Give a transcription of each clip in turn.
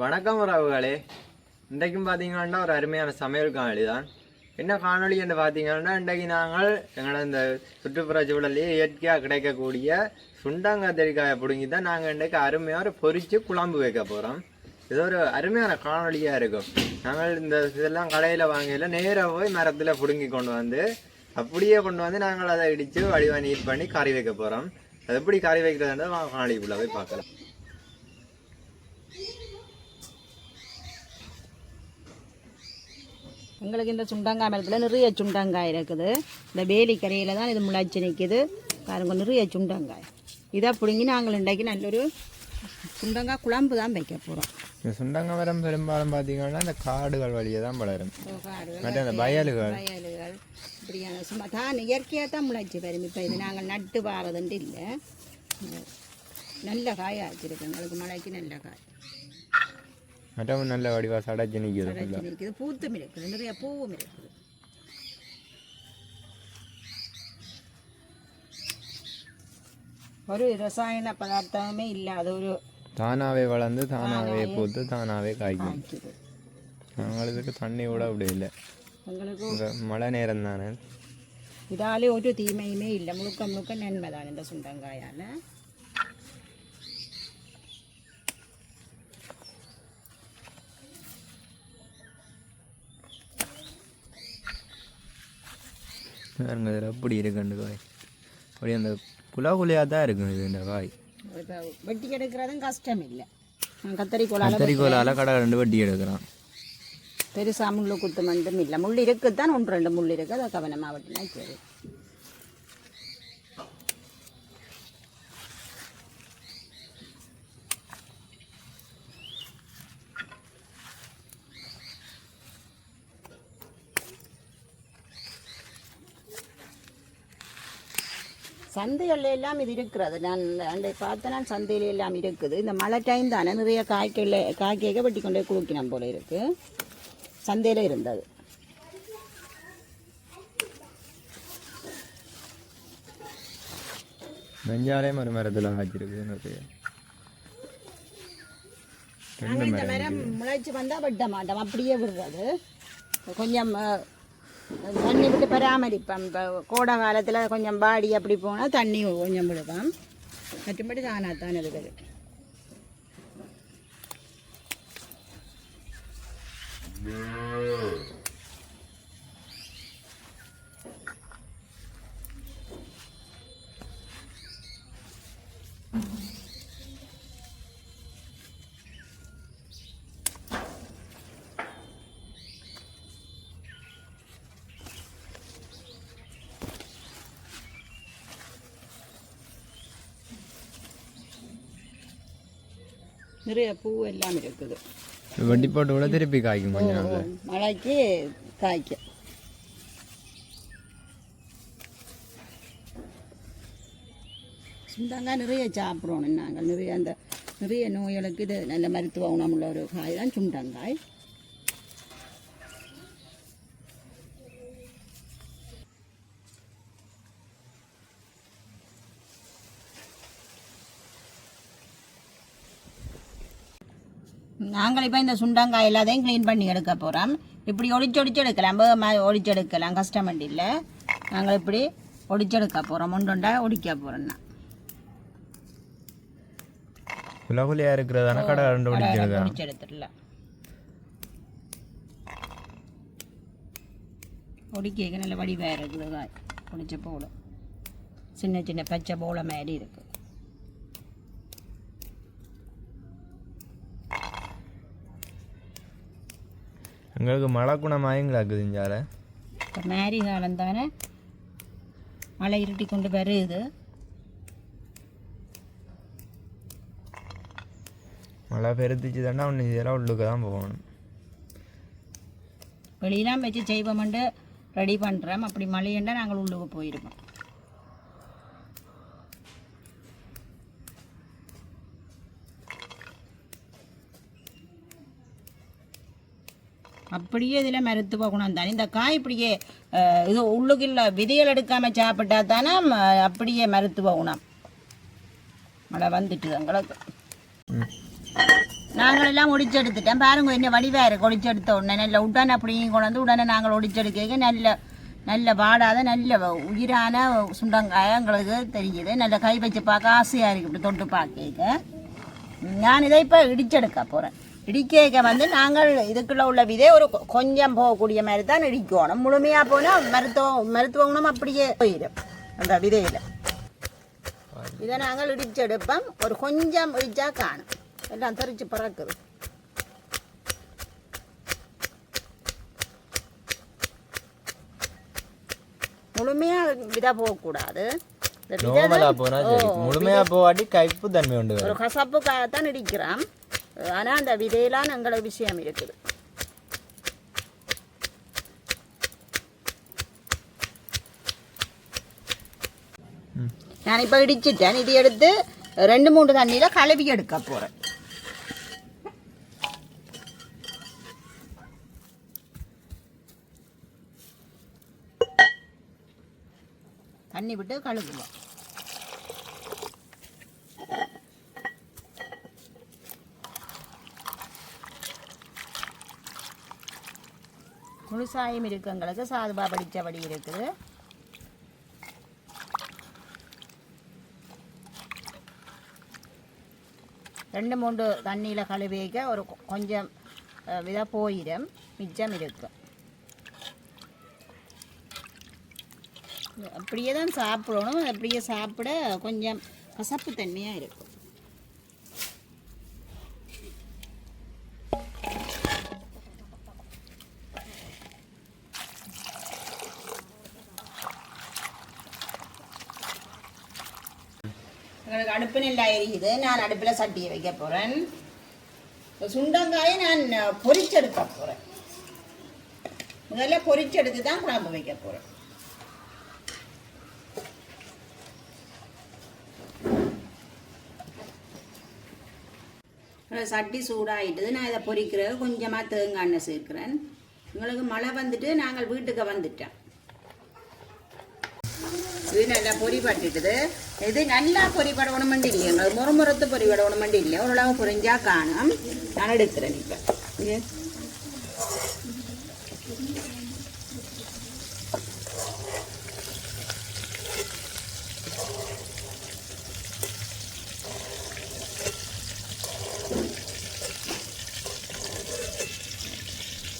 வணக்கம் உறவுகளே. இன்றைக்கும் பார்த்தீங்கன்னா ஒரு அருமையான சமையல் காணொளி தான் என்ன காணொலி என்று பார்த்தீங்கன்னா இன்றைக்கு நாங்கள் எங்களோட இந்த சுற்றுப்புற சூழலையே இயற்கையாக கிடைக்கக்கூடிய சுண்டாங்கத்தரிக்காயை பிடுங்கி தான் நாங்கள் இன்றைக்கு அருமையாக ஒரு குழம்பு வைக்க போகிறோம் இது ஒரு அருமையான காணொளியாக இருக்கும். நாங்கள் இந்த இதெல்லாம் கடையில் வாங்கல நேராக போய் மரத்தில் பிடுங்கி கொண்டு வந்து அப்படியே கொண்டு வந்து நாங்கள் அதை இடித்து வடிவாக நீட் பண்ணி கறி வைக்க போகிறோம் அது எப்படி கறி வைக்கிறதுன்றது வாங்க போய் பார்க்கலாம். எங்களுக்கு இந்த சுண்டங்காய் மரத்தில் நிறைய சுண்டங்காய் இருக்குது. இந்த வேலி கரையில் தான் இது முளைச்சி நிற்கிது பாருங்க நிறைய சுண்டங்காய். இதை பிடுங்கி நாங்கள் இன்றைக்கு நல்லொரு சுண்டங்காய் குழம்பு தான் வைக்க போகிறோம் இந்த சுண்டங்க மரம் பெரும்பாலும் பார்த்தீங்கன்னா இந்த காடுகள் வழியே தான் வளரும். மற்ற அந்த வயலுகள். வயல்கள். இப்படியான சும்மா தான் இயற்கையாக தான் முளைச்சி வரும் இப்போ இது நாங்கள் நட்டு வாரதுன்ட்டு இல்லை. நல்ல காயாக வச்சுருக்கு. எங்களுக்கு மழைக்கு நல்ல காய். மற்றவும் நல்ல வடிவா சடைச்சு நிற்கிறது பூத்தும் இருக்குது நிறைய பூவும் இருக்குது ஒரு ரசாயன பதார்த்தமே இல்லாத ஒரு தானாவே வளர்ந்து தானாவே பூத்து தானாவே காய்க்கும் நாங்களுக்கு தண்ணி கூட அப்படி இல்லை. எங்களுக்கு மழை நேரம் தானே. இதாலே ஒரு தீமையுமே இல்லை. முழுக்க முழுக்க நன்மை தான் இந்த சுண்டங்காயால். பாருங்க இதில் அப்படி இருக்குண்டு காய். அப்படி அந்த குலா குழியாக தான் இருக்கும் இது இந்த காய். வெட்டி எடுக்கிறதும் கஷ்டம் இல்லை கத்தரிக்கோளால் கத்தரிக்கோலால் கடை ரெண்டு வட்டி எடுக்கிறான். பெருசா முள்ளு குத்து மட்டும் இல்லை முள் இருக்குது தான் ஒன்று ரெண்டு முள் இருக்குது அதை கவனமாக வெட்டினா சரி. சந்தைகள் எல்லாம் இது இருக்கிறது. நான் அந்த பார்த்த நான் சந்தையில எல்லாம் இருக்குது. இந்த மழை டைம் தானே நிறைய காய்க்கல காய்க்க வெட்டி கொண்டே குளிக்கணும் போல இருக்கு. சந்தையில இருந்தது. நெஞ்சாலே மறு மரத்தில் காய்ச்சிருக்கு நிறைய நாங்கள் இந்த மரம் முளைச்சி வந்தால் வெட்ட மாட்டோம். அப்படியே விடுறது. கொஞ்சம் தண்ணி விட்டு பராமரிப்போம். இப்போ கோடை காலத்தில் கொஞ்சம் பாடி அப்படி போனால் தண்ணி கொஞ்சம் விடுவோம் மற்றபடி தானாக தான் இருக்குது நிறைய பூ எல்லாம் இருக்குது. வட்டி போட்டு கூட திருப்பி காய்க்கும் கொஞ்ச நாள் மழைக்கு காய்க்கும். சுண்டங்காய் நிறைய சாப்பிட்றோம் நாங்கள். நிறைய அந்த நிறைய நோய்களுக்கு இது நல்ல மருத்துவ குணமுள்ள ஒரு காய் தான் சுண்டங்காய். நாங்கள் இப்போ இந்த சுண்டங்காய் எல்லாத்தையும் க்ளீன் பண்ணி எடுக்க போகிறோம் இப்படி ஒடிச்சு ஒடிச்சு எடுக்கலாம். வேகமாக ஒடிச்சு எடுக்கலாம். கஷ்டம் இல்லை நாங்கள் இப்படி ஒடிச்செடுக்க போகிறோம் ஒன்றொண்டா ஒடிக்க போகிறோம்னா குலா குழியாக இருக்கிறதான? கடை ரெண்டு வட்டி எடுக்கிறான் ஒடிச்சு எடுத்துடலாம் ஒடிக்க நல்ல வடிவாக இருக்குது ஒடிச்ச போடும். சின்ன சின்ன பச்சை போல மாதிரி இருக்குது எங்களுக்கு மழை குணமாயங்களாக்குது இஞ்சால? இப்போ மேரி காலம் தானே. மழை இருட்டி கொண்டு வருது. மழை பெருத்துச்சு தாண்டா ஒன்று இதெல்லாம் உள்ளுக்கு தான் போகணும். வெளியெல்லாம் வச்சு செய்வோம்ண்டு ரெடி பண்ணுறோம் அப்படி மழையண்டா நாங்கள் உள்ளுக்கு போயிருக்கோம். அப்படியே இதில் மருத்துவ குணம் தானே இந்த காய் இப்படியே இது உள்ளுக்குள்ள விதைகள் எடுக்காமல் சாப்பிட்டா தானே அப்படியே மருத்துவ குணம் மழை வந்துட்டு எங்களுக்கு. ம் நாங்கள் எல்லாம் ஒடிச்செடுத்துட்டோம் பாருங்க என்ன வடிவா இருக்குது ஒடிச்செடுத்த உடனே நல்ல உடனே அப்படியும் கொண்டு வந்து உடனே நாங்கள் ஒடிச்செடுக்க நல்ல நல்ல வாடாத நல்ல உயிரான சுண்டங்காய் எங்களுக்கு தெரியுது. நல்ல கை வச்சு பார்க்க ஆசையாக இருக்குது இப்படி தொட்டு பார்க்க நான் இதை இப்போ இடிச்செடுக்க போகிறேன் இடிக்க வந்து நாங்கள் இதுக்குள்ள உள்ள விதை ஒரு கொஞ்சம் போகக்கூடிய மாதிரி தான் இடிக்கணும். முழுமையாக போனால் மருத்துவ மருத்துவ குணம் அப்படியே போயிடும் அந்த விதையில். இதை நாங்கள் இடிச்செடுப்போம். ஒரு கொஞ்சம் இடிச்சா காணும். எல்லாம் தெரிச்சு பறக்குது. முழுமையாக விதை போகக்கூடாது. முழுமையா போவாட்டி கைப்பு தன்மை உண்டு ஒரு கசப்புக்காகத்தான் இடிக்கிறோம். ஆனால் அந்த விதையெல்லாம் எங்களுக்கு விஷயம் இருக்குது. நான் இப்போ இடிச்சிட்டேன் இது எடுத்து ரெண்டு மூணு தண்ணியில் கழுவி எடுக்க போகிறேன் தண்ணி விட்டு கழுவுவோம். முழுசாயம் இருக்கு எங்களுக்கு சாதுபா படித்தபடி இருக்குது. ரெண்டு மூன்று தண்ணியில் கழுவிக்க ஒரு கொஞ்சம் வித போயிடும். மிச்சம் இருக்கும் அப்படியே தான் சாப்பிடணும். அப்படியே சாப்பிட கொஞ்சம் கசப்பு தன்மையாக இருக்கும். சுண்டங்காய் இருக்குது நான் அடுப்பில் சட்டியை வைக்க போகிறேன் சுண்டங்காயை நான் பொறிச்செடுக்க போகிறேன் முதல்ல பொறிச்செடுத்து தான் குழம்பு வைக்க போகிறேன் சட்டி சூடாகிட்டது நான் இதை பொரிக்கிறது கொஞ்சமாக தேங்காய் எண்ணெய் சேர்க்கிறேன். எங்களுக்கு மழை வந்துட்டு நாங்கள் வீட்டுக்கு வந்துட்டோம் இது நல்லா பொறி பட்டுட்டுது இது நல்லா பொரி படவணுமெண்டு இல்லை எங்களுக்கு முறமுறத்து பொரி படவணுமெண்டு இல்லை ஓரளவு பொரிஞ்சா காணும் நான் எடுக்கிறேன் இப்போ இது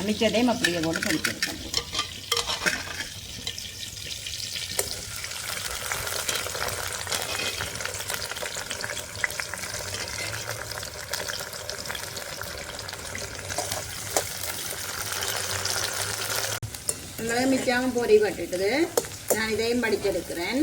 அமைச்சதையும் அப்படியே போட்டு பொரிச்சிருக்கேன் மிளகு மிச்சமும் பொறி பட்டுட்டுது நான் இதையும் படிச்செடுக்கிறேன்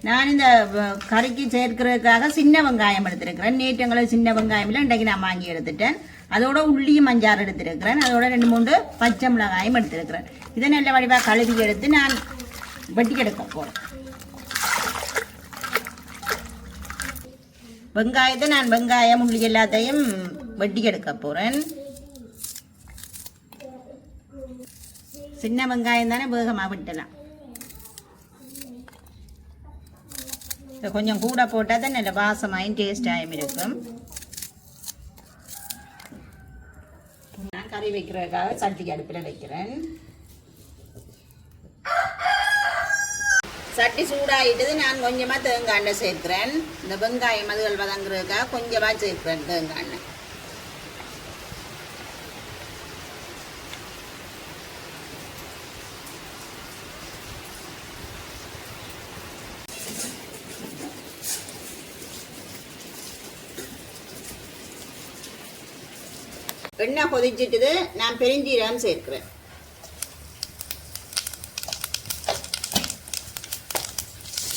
நான் இந்த கறிக்கு சேர்க்கிறதுக்காக சின்ன வெங்காயம் எடுத்திருக்கிறேன். நேற்று சின்ன வெங்காயம் இல்லை இன்றைக்கு நான் வாங்கி எடுத்துட்டேன். அதோட உள்ளியும் மஞ்சாறு எடுத்திருக்கிறேன். அதோட ரெண்டு மூணு பச்சை மிளகாயும் எடுத்திருக்கிறேன். இதை நல்ல வடிவாக கழுவி எடுத்து நான் வட்டி எடுக்க போகிறேன் வெங்காயத்தை நான் வெங்காயம் உள்ளி எல்லாத்தையும் வட்டி எடுக்க போகிறேன் சின்ன வெங்காயம் தானே வேகமாக விட்டலாம். இதை கொஞ்சம் கூட போட்டால் தான் நல்ல வாசமாயும் டேஸ்டாயும் இருக்கும். கறி வைக்கிறதுக்காக சட்டி அடுப்பில் வைக்கிறேன். சட்டி சூடாயிட்டது நான் கொஞ்சமாக தேங்காய் எண்ணெய் சேர்க்கிறேன். இந்த வெங்காயம் அதுகள் வதங்குறதுக்காக கொஞ்சமாக சேர்க்கிறேன் தேங்காய் எண்ணெய். எண்ணெய் கொதிச்சிட்டுது நான் பெருஞ்சீரகம் சேர்க்கிறேன்.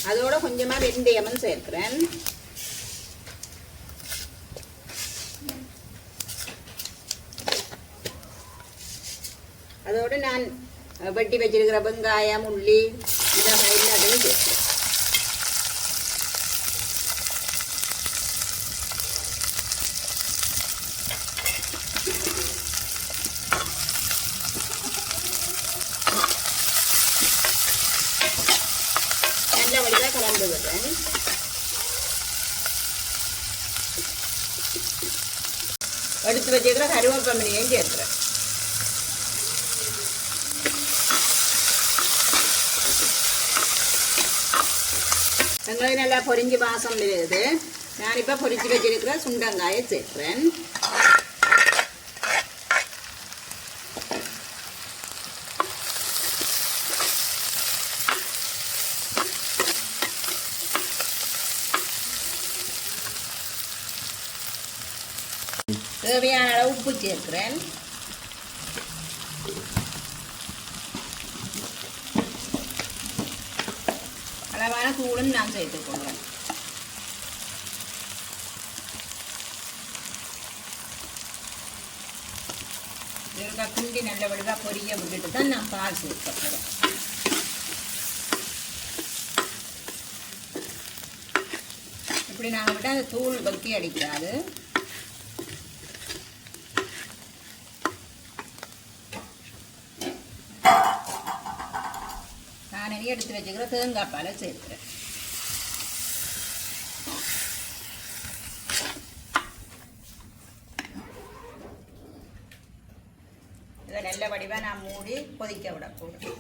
அதோட கொஞ்சமா வெந்தயமும் சேர்க்கிறேன். அதோட நான் வெட்டி வச்சிருக்கிற வெங்காயம் உள்ளி இதெல்லாம் எல்லாத்தையும் சேர்க்கிறேன் சேர்க்கிறேன் எடுத்து வச்சுக்கிற கருவேப்பமணியையும் சேர்க்கிறேன் வெங்காயம் நல்லா பொரிஞ்சு வாசம் வருது நான் இப்போ பொரிச்சு வச்சிருக்கிற சுண்டங்காயை உப்பு சேர்க்கிறேன் அளவான தூளும் நான் சேர்த்துக் கொள்வேன் இதற்காக கிண்டி நல்ல வடிவாக பொரிய விட்டுட்டு தான் நான் பால் சேர்க்க போகிறேன் இப்படி நாங்கள் விட்டால் அந்த தூள் வக்கி அடிக்காது நான் நிறைய எடுத்து வச்சுக்கிற தேங்காய் பாலை சேர்க்கிறேன் இதை நல்ல வடிவாக நான் மூடி கொதிக்க விடக்கூடும்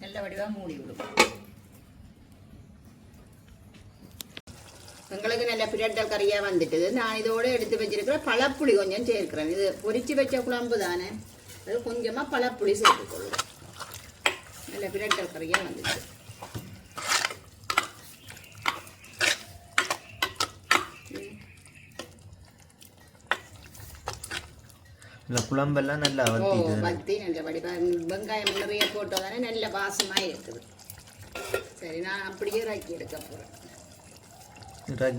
நல்ல வடிவாக மூடி விடுவோம் எங்களுக்கு நல்ல பிரட்டல் கறியாக வந்துட்டுது நான் இதோடு எடுத்து வச்சிருக்கிற பழப்புளி கொஞ்சம் சேர்க்கிறேன் இது பொரிச்சு வச்ச குழம்பு தானே அது கொஞ்சமாக பழப்புளி சேர்த்துக்கொள்ளும் நல்ல பிரட்டல் கறியாக இல்லை குழம்பெல்லாம் நல்லா ஓ வத்திட்டு பத்தி நல்ல வடிவா வெங்காயம் நிறைய போட்டதானே நல்ல வாசமாக இருக்குது. சரி நான் அப்படியே ராக்கி எடுக்க போகிறேன்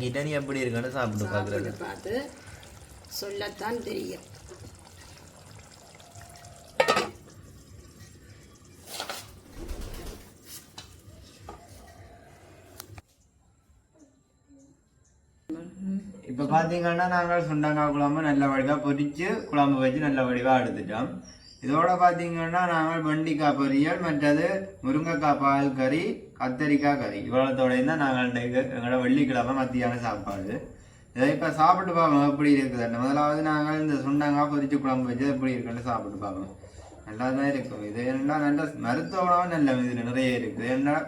கிட்டனி எப்படி இருக்குன்னு சாப்பிட்டு பார்க்குறது பார்த்து சொல்லத்தான் தெரியும். இப்போ பார்த்தீங்கன்னா நாங்கள் சுண்டங்காய் குழம்பு நல்ல வடிவாக பொரித்து குழம்பு வச்சு நல்ல வடிவாக எடுத்துட்டோம் இதோட பார்த்தீங்கன்னா நாங்கள் வெண்டிக்காய் பொரியல் மற்றது முருங்கைக்காய் பால் கறி கத்தரிக்காய் கறி இவ்வளோத்தோடையும் தான் நாங்கள் இன்றைக்கு எங்களோட வெள்ளிக்கிழமை மத்தியான சாப்பாடு இதை இப்போ சாப்பிட்டு பார்ப்போம் எப்படி இருக்குதுன்னு முதலாவது நாங்கள் இந்த சுண்டங்காய் பொரிச்சு குழம்பு வச்சு எப்படி இருக்குன்னு சாப்பிட்டு பார்ப்போம் நல்லா தான் இருக்கும் இது என்ன நல்ல மருத்துவ நல்ல இது நிறைய இருக்குது என்ன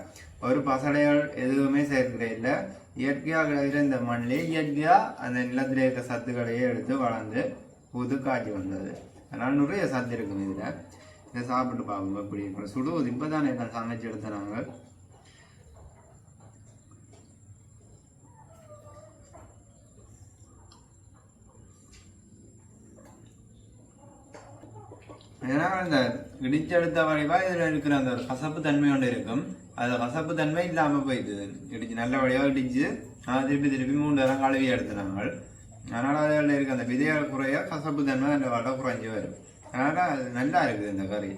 ஒரு பசடைகள் எதுவுமே சேர்க்கிறே இல்லை இயற்கையாக கிடைக்கிற இந்த மண்ணிலே இயற்கையாக அந்த நிலத்தில் இருக்க சத்துக்களையே எடுத்து வளர்ந்து புது காய்ச்சி வந்தது. அதனால் நிறைய சத்து இருக்கும் இதில். இதை சாப்பிட்டு பார்ப்போம் எப்படி இருக்கும் சுடுவது இப்போ தானே நான் சமைச்சு எடுத்த நாங்கள். ஏன்னா இந்த இடிச்செடுத்த வரைவாக இதில் இருக்கிற அந்த கசப்பு தன்மை ஒன்று இருக்கும். அது கசப்பு தன்மை இல்லாமல் போயிடுது இடிச்சு நல்ல வடிவாக இடிச்சு அதை திருப்பி திருப்பி மூணு தரம் கழுவி எடுத்துனாங்க அதனால் அதில் இருக்க. அந்த விதைகள் குறைய கசப்பு தன்மை அந்த வடை குறைஞ்சி வரும். அதனால் அது நல்லா இருக்குது இந்த கறி.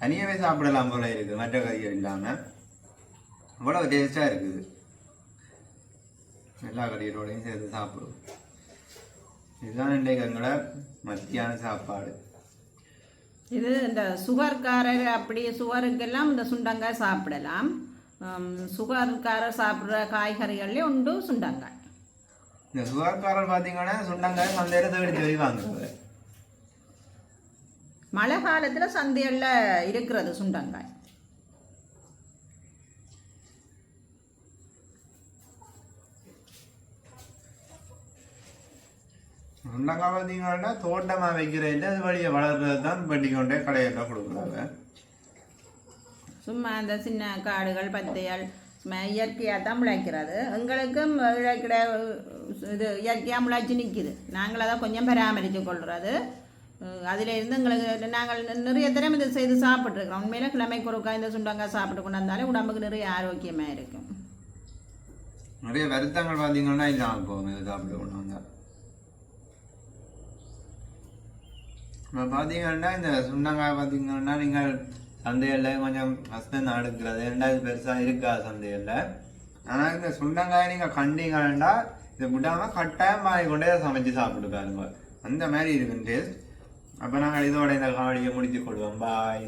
தனியாகவே சாப்பிடலாம் போல இருக்குது மற்ற கறிகள் இல்லாமல் அவ்வளோ டேஸ்ட்டாக இருக்குது. எல்லா கறிகளோடையும் சேர்த்து சாப்பிடுவோம். இதுதான் இன்றைக்கு எங்களோட மத்தியான சாப்பாடு. இது இந்த சுகர்காரர் அப்படி சுகருக்கெல்லாம் இந்த சுண்டங்காய் சாப்பிடலாம். சுகர்காரர் சாப்பிட்ற காய்கறிகள்லேயே உண்டு சுண்டங்காய். இந்த சுகாக்காரர் பார்த்தீங்கன்னா சுண்டங்காய் சந்தையில தேடி வாங்குறது மழை காலத்தில் சந்தைகளில் இருக்கிறது சுண்டங்காய். சுண்டங்காய் பார்த்தீங்கன்னா தோட்டமா வைக்கிற இல்லை அது வழியை வளர்றது தான் வெட்டி கொண்டே கொடுக்குறாங்க சும்மா அந்த சின்ன காடுகள் பத்தைகள் சும்மா இயற்கையாக தான் முளைக்கிறது எங்களுக்கும் இழைக்கிற இது இயற்கையாக முளைச்சி நிற்கிது நாங்கள் அதை கொஞ்சம் பராமரித்து கொள்கிறது அதில் இருந்து எங்களுக்கு நாங்கள் நிறைய தரம் இதை செய்து சாப்பிட்ருக்கோம் உண்மையில கிழமைக்கு ஒருக்கா இந்த சுண்டங்காய் சாப்பிட்டு கொண்டு வந்தாலே உடம்புக்கு நிறைய ஆரோக்கியமாக இருக்கும் நிறைய வருத்தங்கள் பார்த்தீங்கன்னா இல்லாமல் போகும் இது சாப்பிட்டு கொண்டு வந்தா இப்போ பார்த்தீங்கன்னா இந்த சுண்டங்காய் பார்த்தீங்கன்னா நீங்கள் சந்தையில் கொஞ்சம் கஷ்டம் அடுக்கிறது ரெண்டாவது பெருசாக இருக்காது சந்தையில் ஆனால் இந்த சுண்டங்காய் நீங்கள் கண்டிங்கன்னா இதை விடாமல் கட்டாயம் மாறி கொண்டே சமைச்சு சாப்பிட்டு பாருங்க. அந்த மாதிரி இருக்கும் டேஸ்ட் அப்போ நாங்கள் இதோட இந்த காவடியை முடித்து கொள்வோம். பாய்